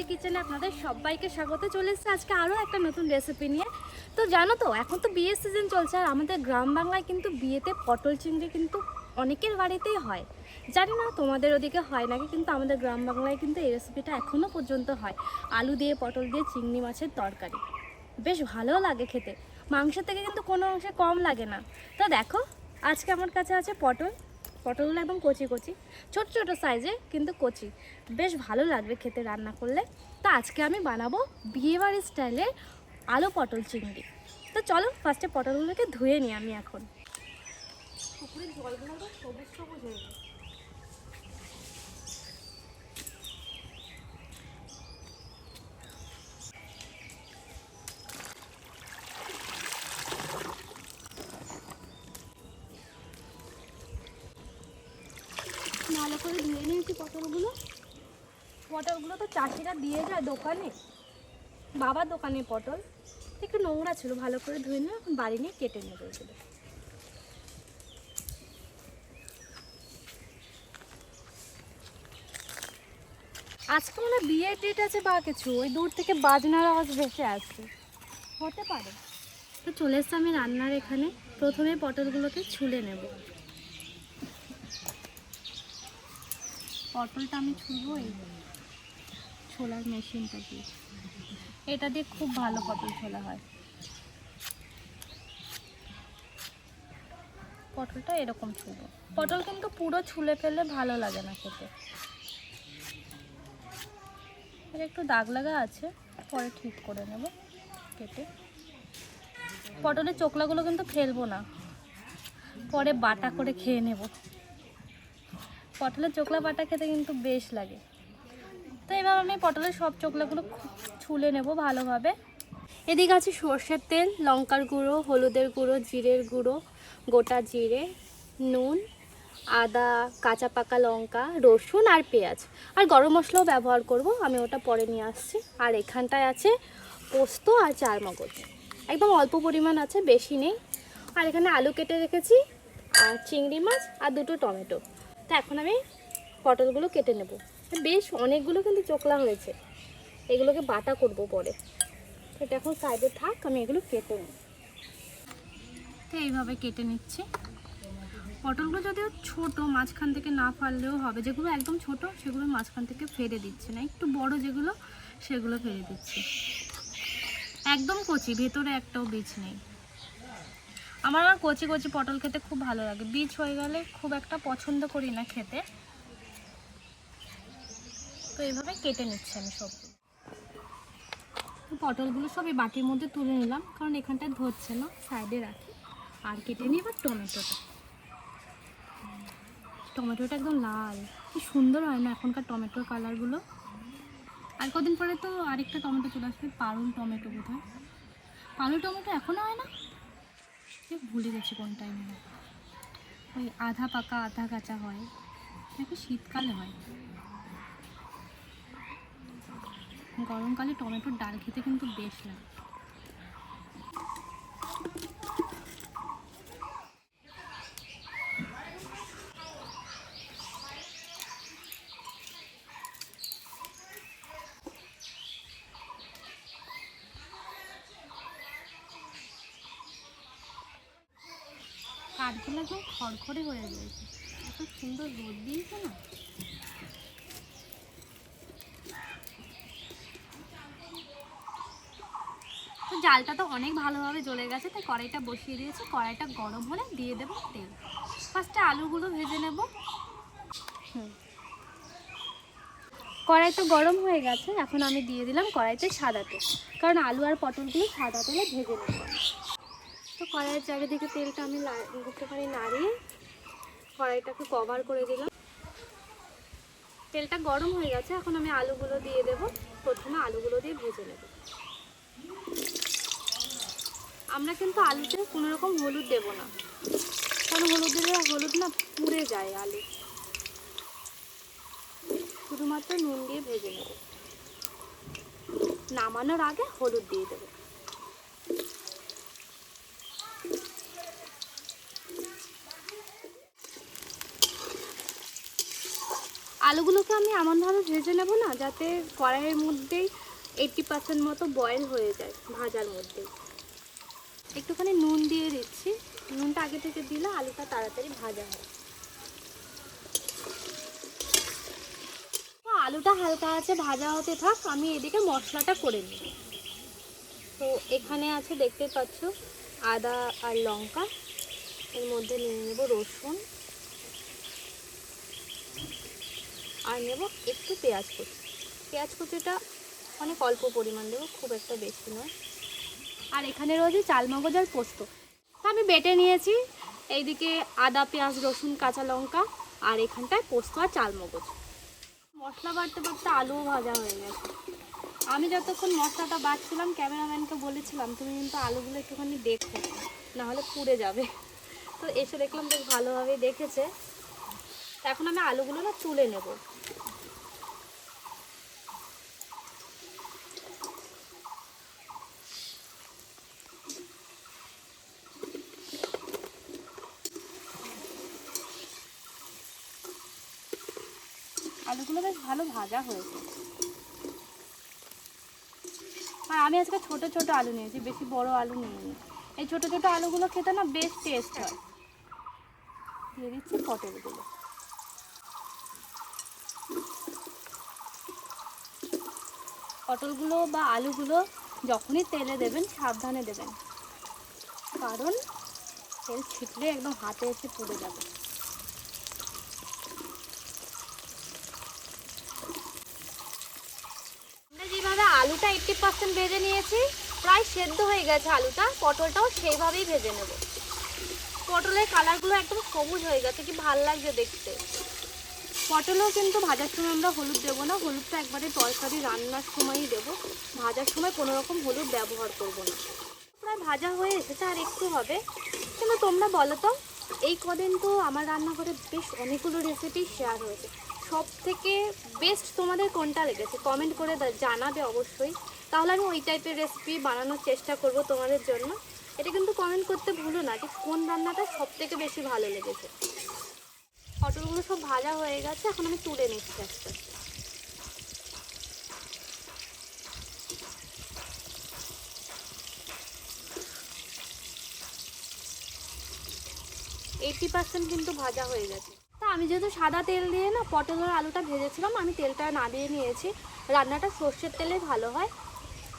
শ্রুতি কিচেনে আপনাদের সবাইকে স্বাগত। চলে এসেছে আজকে আরও একটা নতুন রেসিপি নিয়ে। তো জানো তো, এখন তো বিয়ের সিজন চলছে আর আমাদের গ্রাম বাংলায় কিন্তু বিয়েতে পটল চিংড়ি কিন্তু অনেকের বাড়িতেই হয়। জানি না তোমাদের ওদিকে হয় নাকি, কিন্তু আমাদের গ্রাম বাংলায় কিন্তু এই রেসিপিটা এখনও পর্যন্ত হয়। আলু দিয়ে, পটল দিয়ে, চিংড়ি মাছের তরকারি। বেশ ভালো লাগে খেতে। মাংসের থেকে কিন্তু কোনো অংশে কম লাগে না। তো দেখো, আজকে আমার কাছে আছে পটল। পটলগুলো একদম কচি কচি, ছোট ছোট সাইজে কিন্তু কচি। বেশ ভালো লাগবে খেতে রান্না করলে। তো আজকে আমি বানাবো বিয়েবাড়ির স্টাইলে আলু পটল চিংড়ি। তো চলো ফার্স্টে পটলগুলোকে ধুয়ে নিই আমি এখন। পুকুরের জলগুলো সবুজ সবুজ হয়ে গেছে। ভালো করে ধুয়ে নিয়েছি পটলগুলো। পটলগুলো তো চাষিরা দিয়ে যায় দোকানে। বাবার দোকানে পটল। একটু নোংরা ছিল, ভালো করে ধুয়ে নিয়ে এখন বাড়ি নিয়ে কেটে নেবে এগুলো। আজকে মনে হয় বিয়ের ডেট আছে বা কিছু, ওই দূর থেকে বাজনার আওয়াজ ভেসে আসছে। হতে পারে। তো চলে এসছে আমি রান্নার এখানে। প্রথমে পটলগুলোকে ছুলে নেব। পটলটা আমি ছুলবো এই ছোলার মেশিনটা দিয়ে এটা দিয়ে খুব ভালো পটল ছোলা হয়। পটলটা এরকম ছুলবো পটল কিন্তু পুরো ছুলে ফেললে ভালো লাগে না খেতে। একটু দাগ লাগা আছে, পরে ঠিক করে নেব কেটে। পটলের চোকলাগুলো কিন্তু ফেলব না। পরে বাটা করে খেয়ে নেব। পটলের চোকলা বাটা খেতে কিন্তু বেশ লাগে। তো এবার আমি পটলের সব চোকলাগুলো ছুলে নেব ভালোভাবে। এদিকে আছে সর্ষের তেল, লঙ্কার গুঁড়ো, হলুদের গুঁড়ো, জিরের গুঁড়ো, গোটা জিরে, নুন, আদা, কাঁচা পাকা লঙ্কা, রসুন আর পেঁয়াজ। আর গরম মশলাও ব্যবহার করব, আমি ওটা পরে নিয়ে আসছি। আর এখানটায় আছে পোস্ত আর চার মগজ। একদম অল্প পরিমাণ আছে, বেশি নেই। আর এখানে আলু কেটে রেখেছি, আর চিংড়ি মাছ আর দুটো টমেটো। তো এখন আমি পটলগুলো কেটে নেব। বেশ অনেকগুলো কিন্তু চোখলা হয়েছে। এগুলোকে বাটা করব পরে। এটা এখন সাইডে থাক, আমি এগুলো কেটে নিই তো এইভাবে কেটে নিচ্ছি। পটলগুলো যদিও ছোট, মাঝখান থেকে না ফাললেও হবে। যেগুলো একদম ছোট, সেগুলো মাঝখান থেকে ফেলে দিচ্ছি না। একটু বড় যেগুলো, সেগুলো ফেলে দিচ্ছি। একদম কচি, ভেতরে একটাও বীজ নেই। আমার আমার কচি কচি পটল খেতে খুব ভালো লাগে। বীজ হয়ে গেলে খুব একটা পছন্দ করি না খেতে। তো এইভাবে কেটে নিচ্ছি আমি সব। পটলগুলো সব এই বাটির মধ্যে তুলে নিলাম, কারণ এখানটায় ধরছে না, সাইডে রাখি। আর কেটে নিই এবার টমেটোটা। টমেটোটা একদম লাল। কি সুন্দর হয় না এখনকার টমেটোর কালারগুলো। আর কদিন পরে তো আরেকটা টমেটো চলে আসবে, পারুল টমেটো বোধ হয় পারুল টমেটো এখনও হয় না? ভুলে গেছি কোন টাইমে ওই আধা পাকা, আধা কাঁচা হয়। নাকি শীতকালে হয়। গরমকালে টমেটোর ডাল খেতে কিন্তু বেশ লাগে। কাঠগুলো একদম খড়খড়ে হয়ে রয়েছে এত সুন্দর রোদ দিয়েছে না? তো জালটা তো অনেক ভালোভাবে জ্বলে গেছে, তাই কড়াইটা বসিয়ে দিয়েছি। কড়াইটা গরম হলে দিয়ে দেবো তেল। ফার্স্টে আলুগুলো ভেজে নেব। কড়াই তো গরম হয়ে গেছে, এখন আমি দিয়ে দিলাম কড়াইতে সাদা তেল। কারণ আলু আর পটলগুলো সাদা তেলে ভেজে নেব। তো কড়াইয়ের চারিদিকে তেলটা আমি একটুখানি নাড়িয়ে কড়াইটাকে কভার করে দিলাম। তেলটা গরম হয়ে গেছে, এখন আমি আলুগুলো দিয়ে দেব। প্রথমে আলুগুলো দিয়ে ভেজে নেব। আমরা কিন্তু আলুতে কোনো রকম হলুদ দেব না। কারণ হলুদ দিলে হলুদ না পুড়ে যায় আলু। শুধুমাত্র নুন দিয়ে ভেজে নেব। নামানোর আগে হলুদ দিয়ে দেবো। আলুগুলোকে আমি এমনভাবে ভেজে নেব না, যাতে কড়াইয়ের মধ্যেই এইটটি পার্সেন্ট মতো বয়েল হয়ে যায় ভাজার মধ্যেই একটুখানি নুন দিয়ে দিচ্ছি। নুনটা আগে থেকে দিলে আলুটা তাড়াতাড়ি ভাজা হয়। আলুটা হালকা আছে, ভাজা হতে থাক, আমি এদিকে মশলাটা করে নিই। তো এখানে আছে, দেখতে পাচ্ছ, আদা আর লঙ্কা। এর মধ্যে নিয়ে নেব রসুন। আর নেব একটু পেঁয়াজ কুচি। পেঁয়াজ কুচিটা অনেক অল্প পরিমাণ দেবো, খুব একটা বেশি নয়। আর এখানে রয়েছে চালমগজ আর পোস্ত। আমি বেটে নিয়েছি, এইদিকে আদা, পেঁয়াজ, রসুন, কাঁচা লঙ্কা, আর এখানটায় পোস্ত আর চালমগজ। মশলা বাড়তে বাড়তে আলুও ভাজা হয়ে গেছে। আমি যতক্ষণ মশলাটা বাড়ছিলাম, ক্যামেরাম্যানকে বলেছিলাম, তুমি কিন্তু আলুগুলো একটুখানি দেখো, নাহলে পুড়ে যাবে। তো এসে দেখলাম বেশ ভালোভাবেই দেখেছে। এখন আমি আলুগুলো না তুলে নেব। আলুগুলো বেশ ভালো ভাজা হয়েছে। আর আমি আজকে ছোট ছোট আলু নিয়েছি, বেশি বড় আলু নিইনি। এই ছোট ছোট আলুগুলো খেতে না বেশ টেস্ট হয়। দিয়ে দিচ্ছি পটলগুলো। পটলগুলো বা আলুগুলো যখনই তেলে দেবেন, সাবধানে দেবেন। কারণ তেল ছিটলে একদম হাতে এসে পুড়ে যাবে। আমরা যেভাবে আলুটা এইটটি পার্সেন্ট ভেজে নিয়েছি, প্রায় সেদ্ধ হয়ে গেছে আলুটা, পটলটাও সেইভাবেই ভেজে নেব। পটলের কালারগুলো একদম সবুজ হয়ে গেছে, কি ভালো লাগছে দেখতে। পটলও কিন্তু ভাজার সময় আমরা হলুদ দেবো না, হলুদটা একবারে তরকারি রান্নার সময়ই দেবো। ভাজার সময় কোনো রকম হলুদ ব্যবহার করব না। প্রায় ভাজা হয়ে এসেছে আর একটু হবে। কিন্তু তোমরা বলো তো, এই কদিন তো আমার রান্নাঘরে বেশ অনেকগুলো রেসিপি শেয়ার হয়েছে। সব থেকে বেস্ট তোমাদের কোনটা লেগেছে? কমেন্ট করে জানাবে অবশ্যই। তাহলে আমি ওই টাইপের রেসিপি বানানোর চেষ্টা করব তোমাদের জন্য। এটা কিন্তু কমেন্ট করতে ভুলো না যে কোন রান্নাটা সব থেকে বেশি ভালো লেগেছে। পটলগুলো সব ভাজা হয়ে গেছে, এখন আমি তুলে নিচ্ছি আস্তে আস্তে। এইটি পার্সেন্ট কিন্তু ভাজা হয়ে গেছে। তা আমি যেহেতু সাদা তেল দিয়ে না পটল আলুটা ভেজেছিলাম, আমি তেলটা না দিয়ে নিয়েছি। রান্নাটা সর্ষের তেলে ভালো হয়।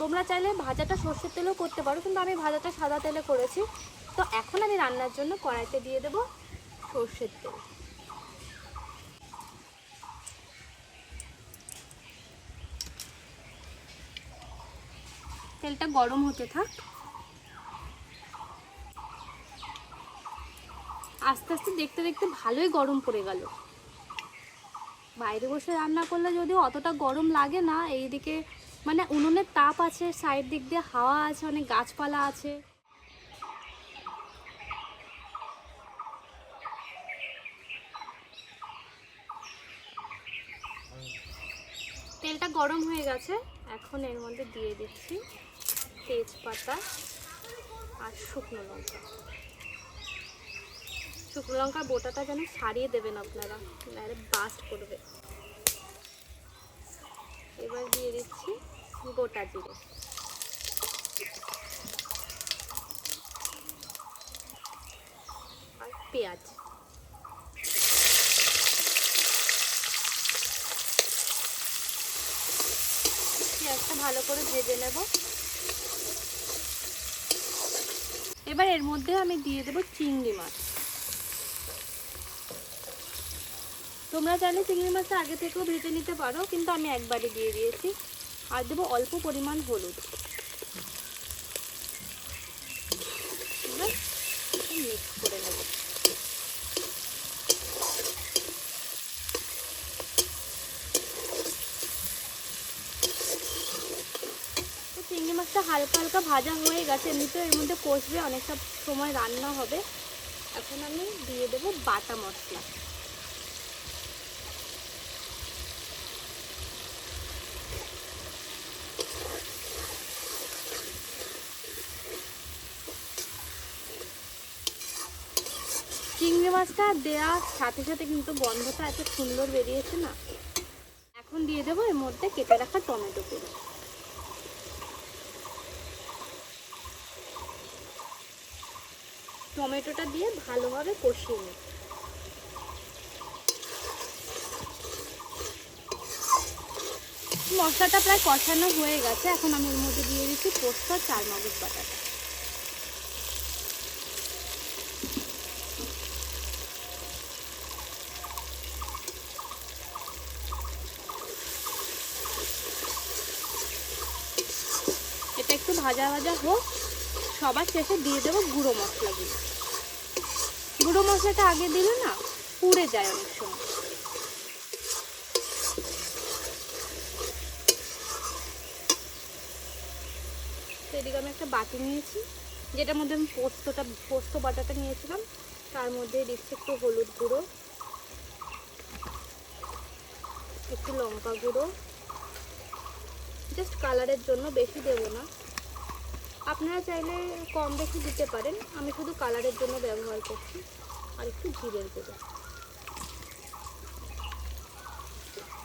তোমরা চাইলে ভাজাটা সর্ষের তেলেও করতে পারো, কিন্তু আমি ভাজাটা সাদা তেলে করেছি। তো এখন আমি রান্নার জন্য কড়াইতে দিয়ে দেবো সর্ষের তেল। তেলটা গরম হতে থাক। আস্তে আস্তে দেখতে দেখতে ভালোই গরম পড়ে গেল। বাইরে বসে রান্না করলে যদিও অতটা গরম লাগে না, এইদিকে মানে উনুনের তাপ আছে সাইড দিক দিয়ে হাওয়া আছে, অনেক গাছপালা আছে। তেলটা গরম হয়ে গেছে, এখন এর মধ্যে দিয়ে দিচ্ছি। তেজপাতা আর শুকনো লঙ্কা। শুকনো লঙ্কার বোটাটা যেন ছাড়িয়ে দেবেন আপনারা, নাহলে বাস্ট করবে। এবার দিয়ে দিচ্ছি গোটা জিরে। আর পেঁয়াজ। পেঁয়াজটা ভালো করে ভেজে নেব। এবার এর মধ্যে আমি দিয়ে দেবো চিংড়ি মাছ। তোমরা চাইলে চিংড়ি মাছটা আগে থেকেও ভেজে নিতে পারো, কিন্তু আমি একবারই দিয়ে দিয়েছি। আর দেবো অল্প পরিমাণ হলুদ মিক্স করে নেব তো চিংড়ি মাছটা হালকা হালকা ভাজা হয়ে গেছে, এমনিতেও এর মধ্যে কষবে, অনেকটা সময় রান্না হবে। এখন আমি দিয়ে দেবো বাটা মশলা। চিংড়ি মাছটা দেওয়ার সাথে সাথে কিন্তু গন্ধটা এত সুন্দর বেরিয়েছে না। এখন দিয়ে দেবো এর মধ্যে কেটে রাখা টমেটো কুড়ি টমেটোটা দিয়ে ভালোভাবে কষিয়ে নেব মশলাটা প্রায় কষানো হয়ে গেছে, এখন আমি এর মধ্যে দিয়ে দিচ্ছি পোস্ত চাল মগজ বাটাটা এটা একটু ভাজা ভাজা হোক, সবার শেষে দিয়ে দেবো গুঁড়ো মশলাগুলো। গুঁড়ো মশলাটা আগে দিলে না পুড়ে যায় অনেক সময়। এদিকে আমি একটা বাটি নিয়েছি, যেটার মধ্যে আমি পোস্তটা, পোস্ত বাটাটা নিয়েছিলাম। তার মধ্যে দিচ্ছি একটু হলুদ গুঁড়ো, একটু লঙ্কা গুঁড়ো। জাস্ট কালারের জন্য বেশি দেবো না। আপনারা চাইলে কম বেশি দিতে পারেন। আমি শুধু কালারের জন্য ব্যবহার করছি। আর একটু জিরের গুঁড়ো।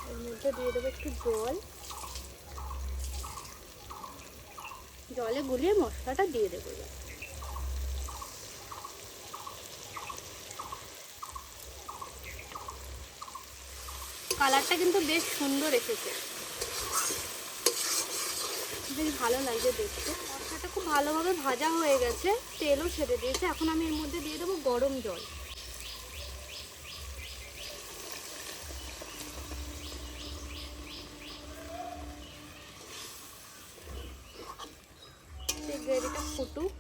এর মধ্যে দিয়ে দেবো একটু জল। জলে গুলিয়ে মশলাটা দিয়ে দেবো। কালারটা কিন্তু বেশ সুন্দর এসেছে। বেশ ভালো লাগছে দেখতে। ভালোভাবে ভাজা হয়ে গেছে, তেলও ছেড়ে দিয়েছে। এখন আমি এর মধ্যে দিয়ে দেবো গরম জল। গ্রেভিটা ফুটুক,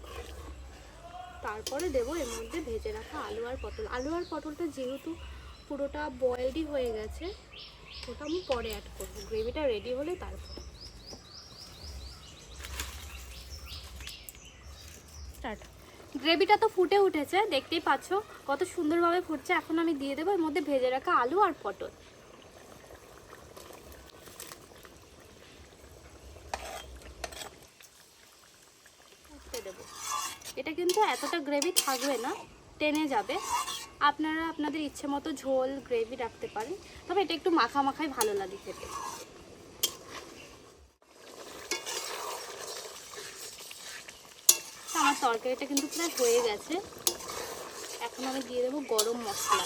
তারপরে দেবো এর মধ্যে ভেজে রাখা আলু আর পটল। আলু আর পটলটা যেহেতু পুরোটা বয়েলডই হয়ে গেছে, ওটা আমি পরে অ্যাড করব। গ্রেভিটা রেডি হলে তারপর। স্টার্ট গ্রেভিটা তো ফুটে উঠেছে, দেখতেই পাচ্ছ কত সুন্দরভাবে ফুটছে। এখন আমি দিয়ে দেবো এর মধ্যে ভেজে রাখা আলু আর পটল। এটা কিন্তু এতটা গ্রেভি থাকবে না, টেনে যাবে। আপনারা আপনাদের ইচ্ছে মতো ঝোল গ্রেভি রাখতে পারেন, তবে এটা একটু মাখা মাখাই ভালো লাগে খেতে তো আমার তরকারিটা কিন্তু প্রায় হয়ে গেছে। এখন আমি দিয়ে দেবো গরম মশলা।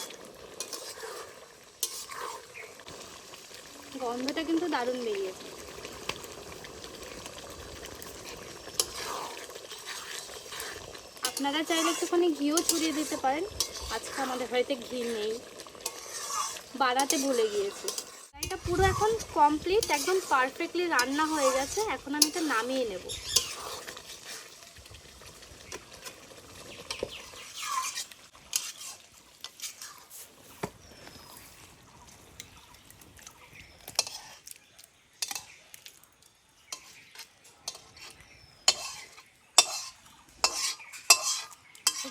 গন্ধটা কিন্তু দারুণ বেরিয়েছে। আপনারা চাইলে একটুখানি ঘিও ছড়িয়ে দিতে পারেন। আজকে আমাদের বাড়িতে ঘি নেই। বাড়াতে ভুলে গিয়েছি। এটা পুরো এখন কমপ্লিট একদম পারফেক্টলি রান্না হয়ে গেছে। এখন আমি এটা নামিয়ে নেব।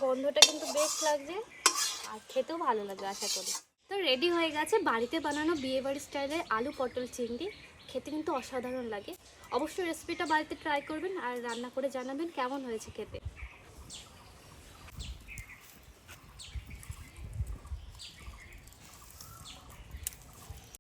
গন্ধটা কিন্তু বেশ লাগছে আর খেতেও ভালো লাগবে, আশা করি। তো রেডি হয়ে গেছে বাড়িতে বানানো বিয়ে বাড়ি স্টাইলের আলু পটল চিংড়ি। খেতে কিন্তু অসাধারণ লাগে। অবশ্যই রেসিপিটা বাড়িতে ট্রাই করবেন আর রান্না করে জানাবেন কেমন হয়েছে খেতে।